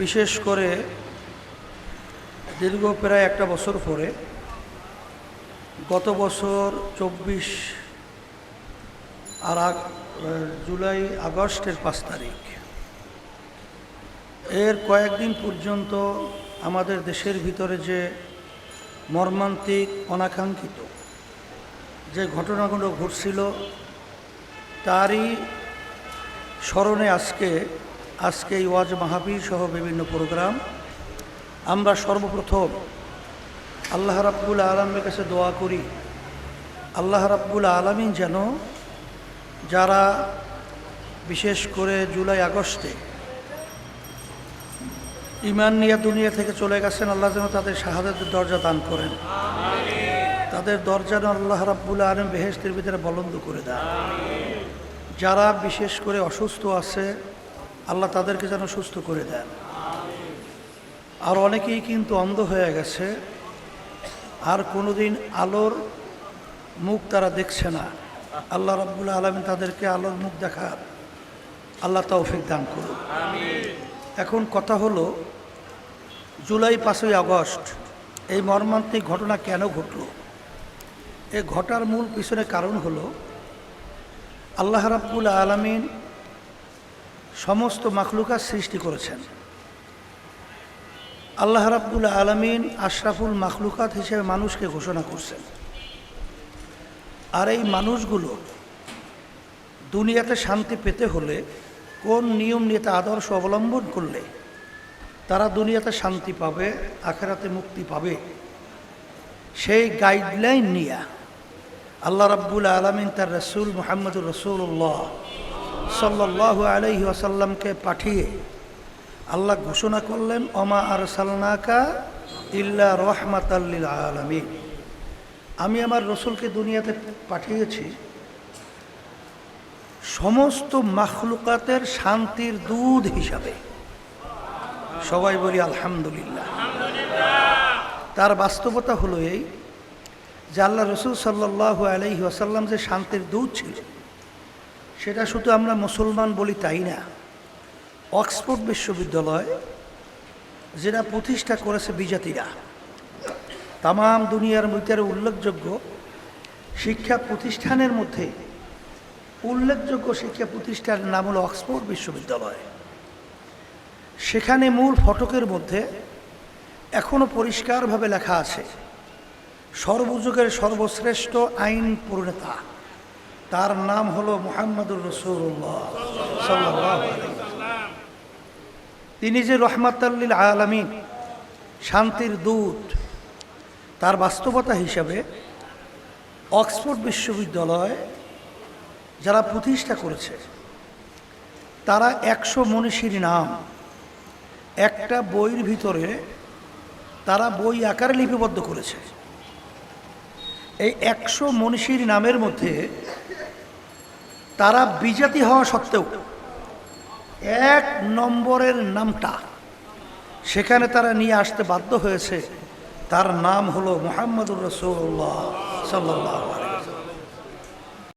বিশেষ করে দীর্ঘ প্রায় একটা বছর পরে গত বছর চব্বিশ আর জুলাই আগস্টের পাঁচ তারিখ। এর কয়েকদিন পর্যন্ত আমাদের দেশের ভিতরে যে মর্মান্তিক, অনাকাঙ্ক্ষিত যে ঘটনাগুলো ঘটছিল, তারই স্মরণে আজকে আজকে ওয়াজ মাহাবীর সহ বিভিন্ন প্রোগ্রাম। আমরা সর্বপ্রথম আল্লাহ রাব্বুল আলমের কাছে দোয়া করি। আল্লাহ রাব্বুল আলমিন যেন যারা বিশেষ করে জুলাই আগস্টে ইমান নিয়ে দুনিয়া থেকে চলে গেছেন, আল্লাহ যেন তাদের শাহাদাতের দরজা দান করেন। তাদের দরজা যেন আল্লাহ রাব্বুল আলম বেহেস্তের ভিতরে বলন্দ করে দেন। যারা বিশেষ করে অসুস্থ আছে আল্লাহ তাদেরকে যেন সুস্থ করে দেন। আর অনেকেই কিন্তু অন্ধ হয়ে গেছে, আর কোনোদিন আলোর মুখ তারা দেখছে না। আল্লাহ রাব্বুল আলমিন তাদেরকে আলোর মুখ দেখার আল্লাহ তৌফিক দান করুন। এখন কথা হলো, জুলাই পাঁচই আগস্ট, এই মর্মান্তিক ঘটনা কেন ঘটল? এ ঘটার মূল পিছনে কারণ হলো, আল্লাহ রাব্বুল আলমিন সমস্ত মাখলুকার সৃষ্টি করেছেন। আল্লাহ রাব্বুল আলমিন আশরাফুল মাখলুকাত হিসেবে মানুষকে ঘোষণা করছেন। আর এই মানুষগুলো দুনিয়াতে শান্তি পেতে হলে কোন নিয়ম নীতি আদর্শ অবলম্বন করলে তারা দুনিয়াতে শান্তি পাবে, আখেরাতে মুক্তি পাবে? সেই গাইডলাইন নিয়ে আল্লাহ রাব্বুল আলমিন তার রসুল মোহাম্মদুর রসুল্লাহ সাল্লাহ আলহি আসাল্লামকে পাঠিয়ে আল্লাহ ঘোষণা করলেন অমা আর সালনাকা ইল্লা রহমাত আলমিন। আমি আমার রসুলকে দুনিয়াতে পাঠিয়েছি। সমস্ত মাখলুকাতের শান্তির দুধ হিসাবে। সবাই বলি, আলহামদুলিল্লাহ। তার বাস্তবতা হলো এই যে আল্লাহ রসুল সাল্লাহ আলহি আসাল্লাম যে শান্তির দুধ ছিল সেটা শুধু আমরা মুসলমান বলি তাই না? অক্সফোর্ড বিশ্ববিদ্যালয়, যেটা প্রতিষ্ঠা করেছে বিজাতিরা তাম দুনিয়ার মধ্যে উল্লেখযোগ্য শিক্ষা প্রতিষ্ঠানের মধ্যে উল্লেখযোগ্য শিক্ষা প্রতিষ্ঠানের নাম হলো অক্সফোর্ড বিশ্ববিদ্যালয়। সেখানে মূল ফটকের মধ্যে এখনও পরিষ্কারভাবে লেখা আছে, সর্বযুগের সর্বশ্রেষ্ঠ আইন প্রণেতা। তার নাম হলো মোহাম্মদুর রসুল্লাহ সাল্লাহ তিনি যে রহমাতাল্লিল আলামিন, শান্তির দূত, তার বাস্তবতা হিসাবে অক্সফোর্ড বিশ্ববিদ্যালয় যারা প্রতিষ্ঠা করেছে, তারা একশো মনীষীর নাম, একটা বইয়ের ভিতরে তারা বই আকারে লিপিবদ্ধ করেছে। এই একশো মনীষীর নামের মধ্যে তারা বিজাতি হওয়া সত্ত্বেও এক নম্বরের নামটা সেখানে তারা নিয়ে আসতে বাধ্য হয়েছে। তার নাম হলো মোহাম্মদুর রসুল্লাহ সাল্লাহ